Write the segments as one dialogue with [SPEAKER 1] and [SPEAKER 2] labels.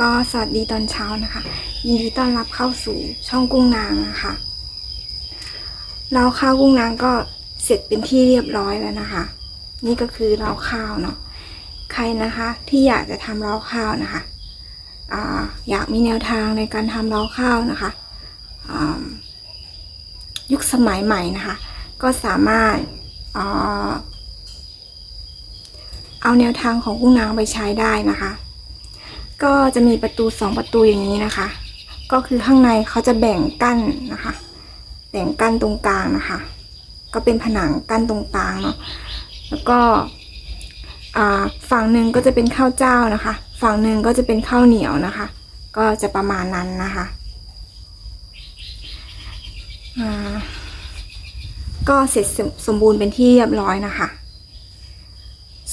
[SPEAKER 1] ก็สวัสดีตอนเช้านะคะ ยินดีต้อนรับเข้าสู่ช่องกุ้งนางนะคะเราข้าวกุ้งนางก็เสร็จเป็นที่เรียบร้อยแล้วนะคะ นี่ก็คือเราข้าวเนาะใครนะคะที่อยากจะทำเราข้าวนะคะออยากมีแนวทางในการทำเราข้าวนะคะยุคสมัยใหม่นะคะ ก็สามารถเอาแนวทางของกุ้งนางไปใช้ได้นะคะ ก็จะมีประตูสองประตูอย่างนี้นะคะ ก็คือข้างในเขาจะแบ่งกั้นนะคะ แบ่งกั้นตรงกลางนะคะ ก็เป็นผนังกั้นตรงกลางเนาะแล้วก็ฝั่งหนึ่งก็จะเป็นข้าวเจ้านะคะ ฝั่งหนึ่งก็จะเป็นข้าวเหนียวนะคะ ก็จะประมาณนั้นนะคะก็เสร็จสมสมบูรณ์เป็นที่เรียบร้อยนะคะ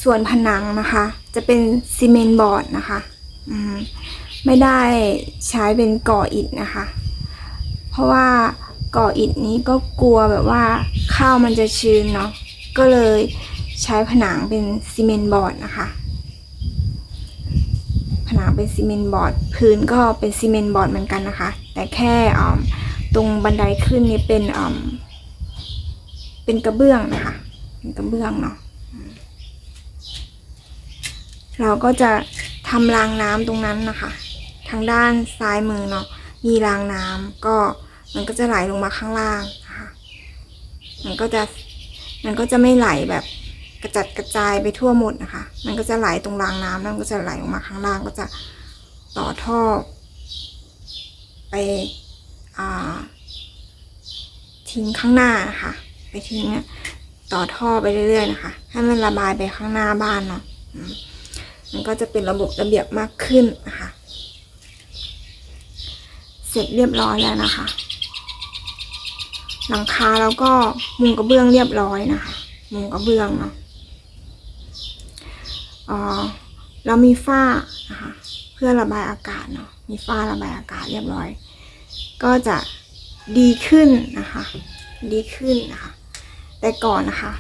[SPEAKER 1] ส่วนผนังนะคะ จะเป็นซีเมนต์บอร์ดนะคะ ไม่ได้ใช้เป็นก่ออิฐนะคะ เพราะว่าก่ออิฐนี้ก็กลัวแบบว่าข้าวมันจะชื้นเนาะก็เลยใช้ผนังเป็นซีเมนต์บอร์ดนะคะ ผนังเป็นซีเมนต์บอร์ด พื้นก็เป็นซีเมนต์บอร์ดเหมือนกันนะคะ แต่แค่ตรงบันไดขึ้นนี่เป็นเป็นกระเบื้องนะคะเป็นกระเบื้องเนาะเราก็จะ ทำรางน้ำตรงนั้นนะคะ ทางด้านซ้ายมือเนาะมีรางน้ำก็มันก็จะไหลลงมาข้างล่างนะคะมันก็จะมันก็จะไม่ไหลแบบกระจัดกระจายไปทั่วหมดนะคะ มันก็จะไหลตรงรางน้ำแล้วมันก็จะไหลลงมาข้างล่างก็จะต่อท่อ ไปอ่าทิ้งข้างหน้านะคะ ไปทิ้งต่อท่อไปเรื่อยๆนะคะ ให้มันระบายไปข้างหน้าบ้านเนาะ มันก็จะเป็นระบบระเบียบมากขึ้นนะคะเสร็จเรียบร้อยแล้วนะคะ หลังคาแล้วก็มุงกระเบื้องเรียบร้อยนะคะ มุงกระเบื้องเนาะเออเรามีฝ้านะคะเพื่อระบายอากาศเนาะมีฝ้าระบายอากาศเรียบร้อย ก็จะดีขึ้นนะคะ ดีขึ้นนะคะ แต่ก่อนนะคะ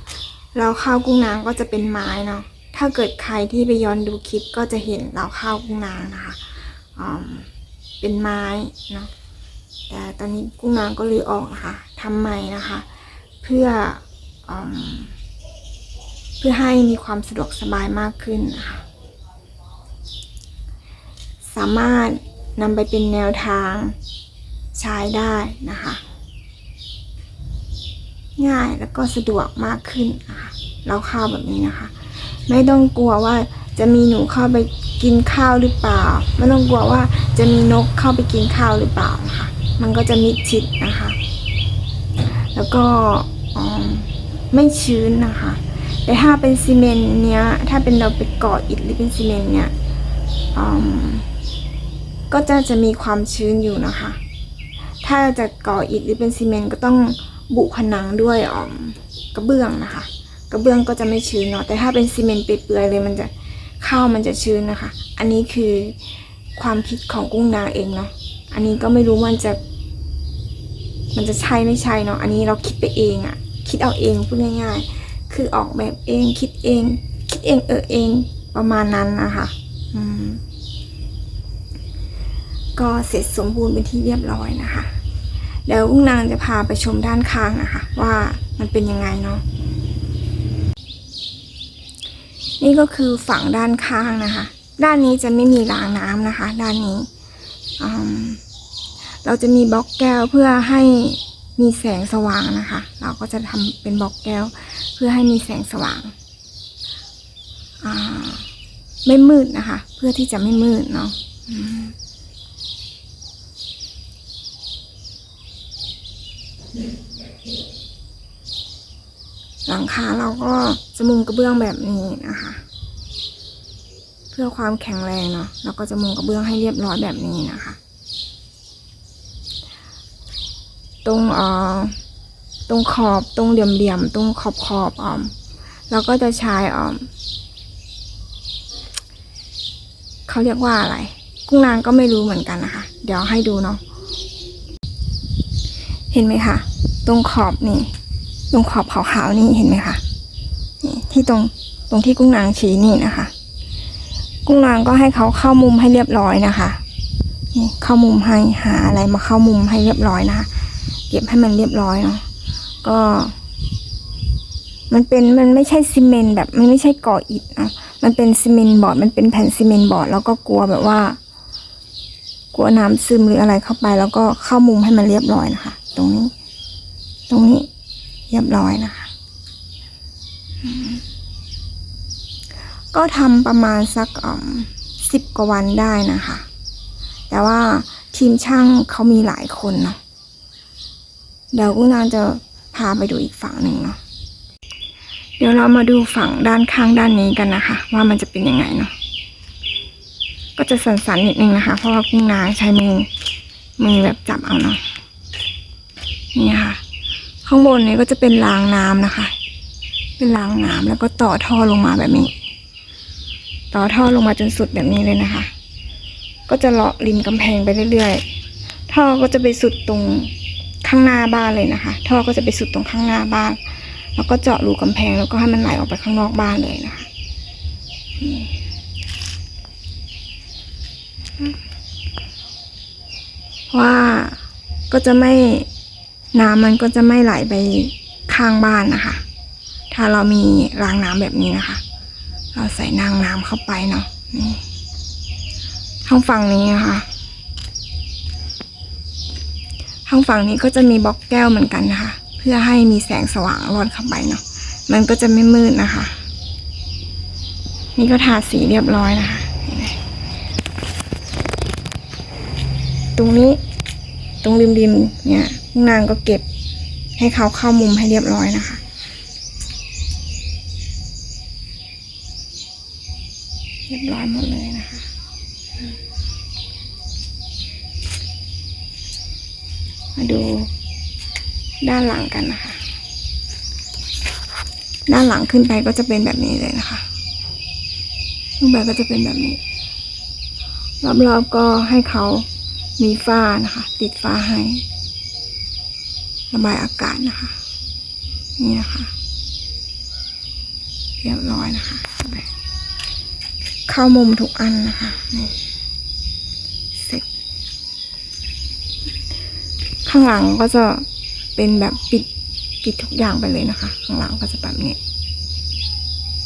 [SPEAKER 1] เราเข้ากุ้งนางก็จะเป็นไม้เนาะ ถ้าเกิดใครที่ไปย้อนดูคลิปก็จะเห็นเราเข้ากุ้งนางนะคะเป็นไม้เนาะแต่ตอนนี้กุ้งนางก็รื้อออกนะคะทำใหม่นะคะ เพื่ออเพื่อให้มีความสะดวกสบายมากขึ้นนะคะสามารถนำไปเป็นแนวทางใช้ได้นะคะ ง่ายแล้วก็สะดวกมากขึ้นนะคะเราข้าแบบนี้นะคะ ไม่ต้องกลัวว่าจะมีหนูเข้าไปกินข้าวหรือเปล่า ไม่ต้องกลัวว่าจะมีนกเข้าไปกินข้าวหรือเปล่านะคะมันก็จะมิดชิดนะคะ แล้วก็ไม่ชื้นนะคะ แต่ถ้าเป็นซีเมนต์เนี้ย ถ้าเป็นเราไปก่ออิฐหรือเป็นซีเมนต์เนี้ยก็จะจะมีความชื้นอยู่นะคะ ถ้าจะก่ออิฐหรือเป็นซีเมนต์ก็ต้องบุผนังด้วยออกระเบื้องนะคะ กระเบื้องก็จะไม่ชื้นเนาะแต่ถ้าเป็นซีเมนต์เปื่อยๆเลยมันจะข้าวมันจะชื้นนะคะ อันนี้คือความคิดของกุ้งนางเองเนาะอันนี้ก็ไม่รู้มันจะ มันจะใช่ไม่ใช่เนาะอันนี้เราคิดไปเองอะคิดเอาเองพูดง่าย ๆ คือออกแบบเองคิดเอง คิดเองเออเองประมาณนั้นนะคะอืมก็เสร็จสมบูรณ์เป็นที่เรียบร้อยนะคะเดี๋ยวกุ้งนางจะพาไปชมด้านข้างนะคะ ว่ามันเป็นยังไงเนาะ นี่ก็คือฝั่งด้านข้างนะคะ ด้านนี้จะไม่มีรางน้ำนะคะ ด้านนี้ เราจะมีบล็อกแก้วเพื่อให้มีแสงสว่างนะคะ เราก็จะทำเป็นบล็อกแก้วเพื่อให้มีแสงสว่างาไม่มืดนะคะ เพื่อที่จะไม่มืดเนาะอ หลังคาเราก็จะมุงกระเบื้องแบบนี้นะคะ เพื่อความแข็งแรงเนาะเราก็จะมุงกระเบื้องให้เรียบร้อยแบบนี้นะคะ ตรงเอ่อตรงขอบตรงเหลี่ยมๆตรงขอบขอบอ่อมเราก็จะใช้อ่อมเขาเรียกว่าอะไร กุ้งนางก็ไม่รู้เหมือนกันนะคะ เดี๋ยวให้ดูเนาะเห็นไหมคะ ตรงขอบนี่ ตรงขอบขาวๆนี่เห็นไหมคะนี่ที่ตรงตรงที่กุ้งนางชี้นี่นะคะ กุ้งนางก็ให้เขาเข้ามุมให้เรียบร้อยนะคะนี่เข้ามุมให้หาอะไรมาเข้ามุมให้เรียบร้อยนะคะเก็บให้มันเรียบร้อยเนาะก็ มันเป็นมันไม่ใช่ซีเมนต์แบบมันไม่ใช่ก่ออิฐนะมันเป็นซีเมนต์บอร์ดมันเป็นแผ่นซีเมนต์บอร์ดแล้วก็กลัวแบบว่า กลัวน้ำซึมหรืออะไรเข้าไป แล้วก็เข้ามุมให้มันเรียบร้อยนะคะ ตรงนี้ ตรงนี้ เรียบร้อยนะคะ ก็ทำประมาณสักสิบกว่าวันได้นะคะ แต่ว่าทีมช่างเขามีหลายคนเนาะเดี๋ยวกุ้งนางจะพาไปดูอีกฝั่งหนึ่งเนาะเดี๋ยวเรามาดูฝั่งด้านข้างด้านนี้กันนะคะ ว่ามันจะเป็นยังไงเนาะก็จะสั่นๆนิดนึงนะคะ เพราะว่ากุ้งนางใช้มือมือแบบจับเอาเนาะนี่ค่ะ ข้างบนนี้ก็จะเป็นรางน้ำนะคะ เป็นรางน้ำแล้วก็ต่อท่อลงมาแบบนี้ ต่อท่อลงมาจนสุดแบบนี้เลยนะคะ ก็จะเลาะริมกำแพงไปเรื่อยๆ ท่อก็จะไปสุดตรงข้างหน้าบ้านเลยนะคะ ท่อก็จะไปสุดตรงข้างหน้าบ้าน แล้วก็เจาะรูกำแพงแล้วก็ให้มันไหลออกไปข้างนอกบ้านเลยนะคะว่าก็จะไม่ น้ำมันก็จะไม่ไหลไปข้างบ้านนะคะ ถ้าเรามีรางน้ำแบบนี้นะคะ เราใส่นางน้ำเข้าไปเนาะนี่ทางฝั่งนี้นะคะทางฝั่งนี้ก็จะมีบล็อกแก้วเหมือนกันนะคะ เพื่อให้มีแสงสว่างรอดเข้าไปเนาะมันก็จะไม่มืดนะคะ นี่ก็ทาสีเรียบร้อยนะคะ ตรงนี้ ตรงริมๆเนี่ยนางก็เก็บให้เขาเข้ามุมให้เรียบร้อยนะคะเรียบร้อยหมดเลยนะคะมาดูด้านหลังกันนะคะ ด้านหลังขึ้นไปก็จะเป็นแบบนี้เลยนะคะขึ้นไปก็จะเป็นแบบนี้รอบๆก็ให้เขา มีฝ้านะคะ ติดฝ้าให้ ระบายอากาศนะคะ นี่นะคะ เรียบร้อยนะคะ เข้ามุมทุกอันนะคะนี่เสร็จ ข้างหลังก็จะเป็นแบบปิดปิดทุกอย่างไปเลยนะคะ ข้างหลังก็จะแบบนี้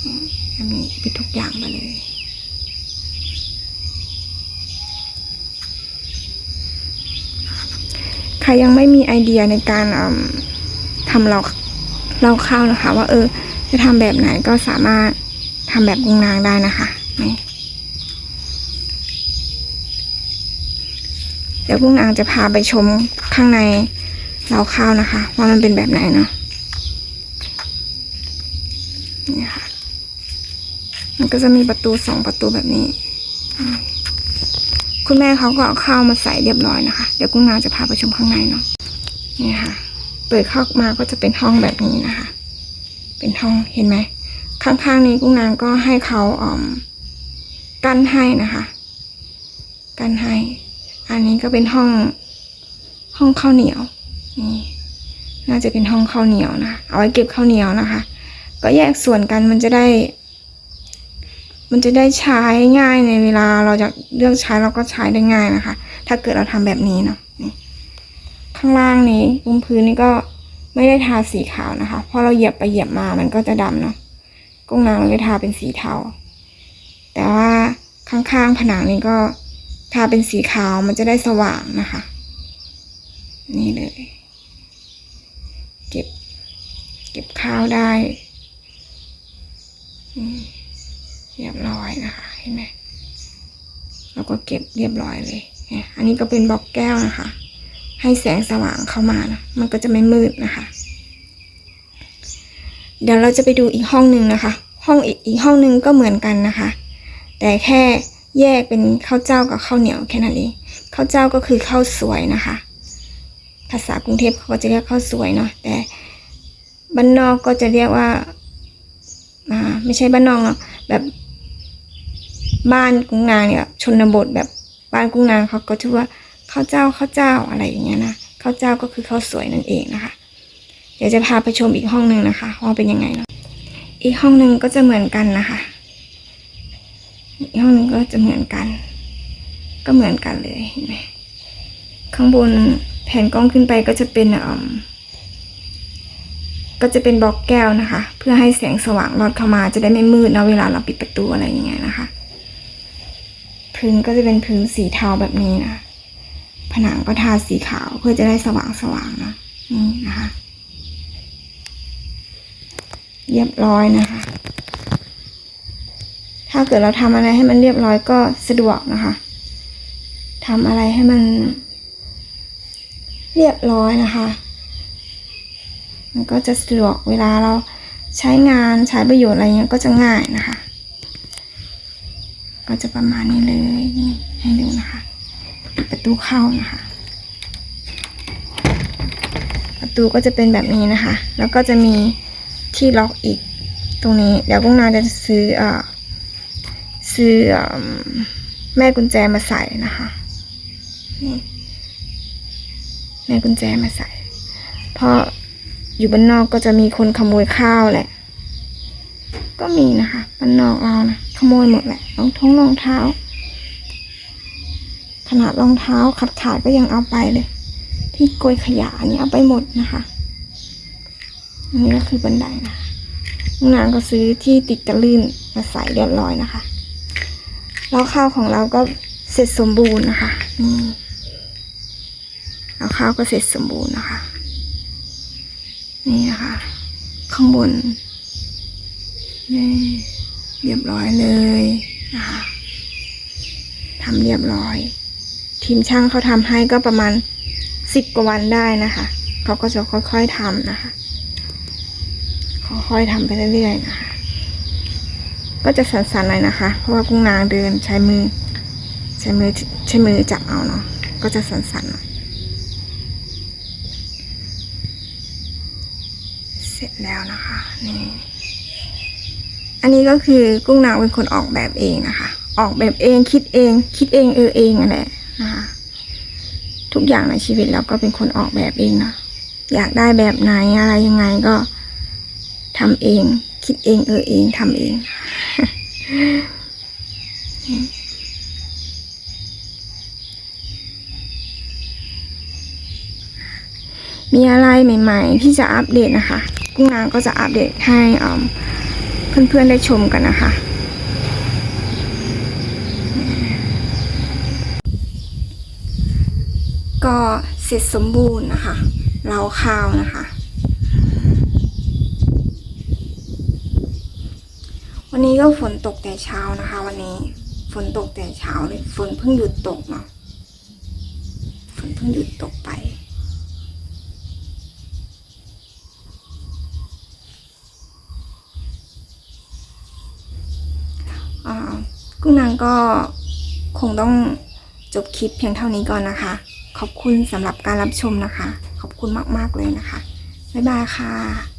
[SPEAKER 1] อืมแบบนี้ปิดทุกอย่างไปเลย ครยังไม่มีไอเดียในการทำเราเราข้าวนะคะ ว่าเออ จะทำแบบไหนก็สามารถทำแบบกุงนางได้นะคะนี่เดี๋ยวกุ้งนางจะพาไปชมข้างในเราข้าวนะคะ ว่ามันเป็นแบบไหนเนาะนี่ค่ะ มันก็จะมีประตูสองประตูแบบนี้ คุณแม่เขาก็เอาข้าวมาใส่เรียบร้อยนะคะ เดี๋ยวกุ้งนางจะพาไปชมข้างในเนาะนี่ค่ะ เปิดเข้ามาก็จะเป็นห้องแบบนี้นะคะ เป็นห้องเห็นไหมข้างๆนี้กุ้งนางก็ให้เขาอ่อมกั้นให้นะคะกั้นให้ อันนี้ก็เป็นห้องห้องข้าวเหนียวนี่น่าจะเป็นห้องข้าวเหนียวนะเอาไว้เก็บข้าวเหนียวนะคะ ก็แยกส่วนกันมันจะได้ มันจะได้ใช้ง่ายในเวลาเราจะเลือกใช้เราก็ใช้ได้ง่ายนะคะ ถ้าเกิดเราทำแบบนี้เนาะนี่ข้างล่างนี้บนพื้นนี่ก็ไม่ได้ทาสีขาวนะคะเพราะเราเหยียบไปเหยียบมามันก็จะดำเนาะกุ้งนางเลยทาเป็นสีเทาแต่ว่าข้างๆผนังนี้ก็ทาเป็นสีขาวมันจะได้สว่างนะคะ นี่เลย เก็บ เก็บข้าวได้ อืม เรียบร้อยนะคะ เห็นไหมแล้วก็เก็บเรียบร้อยเลยเนี่ยอันนี้ก็เป็นบล็อกแก้วนะคะ ให้แสงสว่างเข้ามานะ มันก็จะไม่มืดนะคะ เดี๋ยวเราจะไปดูอีกห้องหนึ่งนะคะ ห้องอีกอีกห้องหนึ่งก็เหมือนกันนะคะ แต่แค่แยกเป็นข้าวเจ้ากับข้าวเหนียวแค่นั้นเอง ข้าวเจ้าก็คือข้าวสวยนะคะ ภาษากรุงเทพเขาก็จะเรียกข้าวสวยเนาะ แต่บ้านนอกก็จะเรียกว่า อ่า ไม่ใช่บ้านนอกเนาะ แบบ บ้านกรุงนางเนี่ยชนบทแบบบ้านกรุงนางเขาก็ชื่อว่าข้าวเจ้าข้าวเจ้าอะไรอย่างเงี้ยนะข้าวเจ้าก็คือข้าวสวยนั่นเองนะคะ เดี๋ยวจะพาไปชมอีกห้องหนึ่งนะคะว่าเป็นยังไงเนาะอีกห้องหนึ่งก็จะเหมือนกันนะคะ อีกห้องหนึ่งก็จะเหมือนกัน ก็เหมือนกันเลยเห็นไหมข้างบนแผ่นกล้องขึ้นไปก็จะเป็นอ่าก็จะเป็นบล็อกแก้วนะคะ เพื่อให้แสงสว่างลอดเข้ามาจะได้ไม่มืดนะเวลาเราปิดประตูอะไรอย่างเงี้ยนะคะ พื้นก็จะเป็นพื้นสีเทาแบบนี้นะ ผนังก็ทาสีขาวเพื่อจะได้สว่างสว่างๆนะนี่นะคะ เรียบร้อยนะคะ ถ้าเกิดเราทำอะไรให้มันเรียบร้อยก็สะดวกนะคะทำอะไรให้มัน เรียบร้อยนะคะ มันก็จะสะดวกเวลาเราใช้งานใช้ประโยชน์อะไรเงี้ยก็จะง่ายนะคะ ก็จะประมาณนี้เลยนี่ให้ดูนะคะปิดประตูเข้านะคะ ประตูก็จะเป็นแบบนี้นะคะ แล้วก็จะมีที่ล็อกอีกตรงนี้เดี๋ยวกุ้งนาจะซื้อเอ่อซื้ออแม่กุญแจมาใส่นะคะนี่แม่กุญแจมาใส่ เพราะอยู่บ้านนอกก็จะมีคนขโมยข้าวแหละ ก็มีนะคะบ้านนอกเรานะขโมยหมดแหละรองท้องรองเท้า ขนาดรองเท้าขาดขาดๆก็ยังเอาไปเลย ที่โกยขยะอันนี้เอาไปหมดนะคะอันนี้ก็คือบันไดนะคะน้องนางก็ซื้อที่ติดกระลื่นมาใส่เรียบร้อยนะคะ แล้วข้าวของเราก็เสร็จสมบูรณ์นะคะนี่แล้วข้าวก็เสร็จสมบูรณ์นะคะ นี่นะคะ ข้างบน นี่เรียบร้อยเลยนะคะทำเรียบร้อย ทีมช่างเขาทำให้ก็ประมาณสิบกว่าวันได้นะคะ เขาก็จะค่อยๆทำนะคะ ค่อยๆทำไปเรื่อยๆนะคะ ก็จะสั่นๆหน่อยนะคะ เพราะว่ากุ้งนางเดินใช้มือ ใช้มือใช้มือจับเอาเนาะ ก็จะสั่นๆหน่อยเสร็จแล้วนะคะ นี่ อันนี้ก็คือกุ้งนางเป็นคนออกแบบเองนะคะ ออกแบบเองคิดเอง คิดเองเออเองนั่นแหละนะคะทุกอย่างในชีวิตเราก็เป็นคนออกแบบเองนะอยากได้แบบไหนอะไรยังไงก็ทำเอง คิดเองเออเองทำเอง มีอะไรใหม่ ๆ ที่จะอัปเดตนะคะกุ้งนางก็จะอัปเดตให้อ่า เพื่อนๆได้ชมกันนะคะ ก็เสร็จสมบูรณ์นะคะเราข้าวนะคะ วันนี้ก็ฝนตกแต่เช้านะคะ วันนี้ฝนตกแต่เช้าเลยฝนเพิ่งหยุดตกเนาะฝนเพิ่งหยุดตกไป อ่า กุ้งนางก็คงต้องจบคลิปเพียงเท่านี้ก่อนนะคะ ขอบคุณสำหรับการรับชมนะคะ ขอบคุณมากๆเลยนะคะ บ๊ายบายค่ะ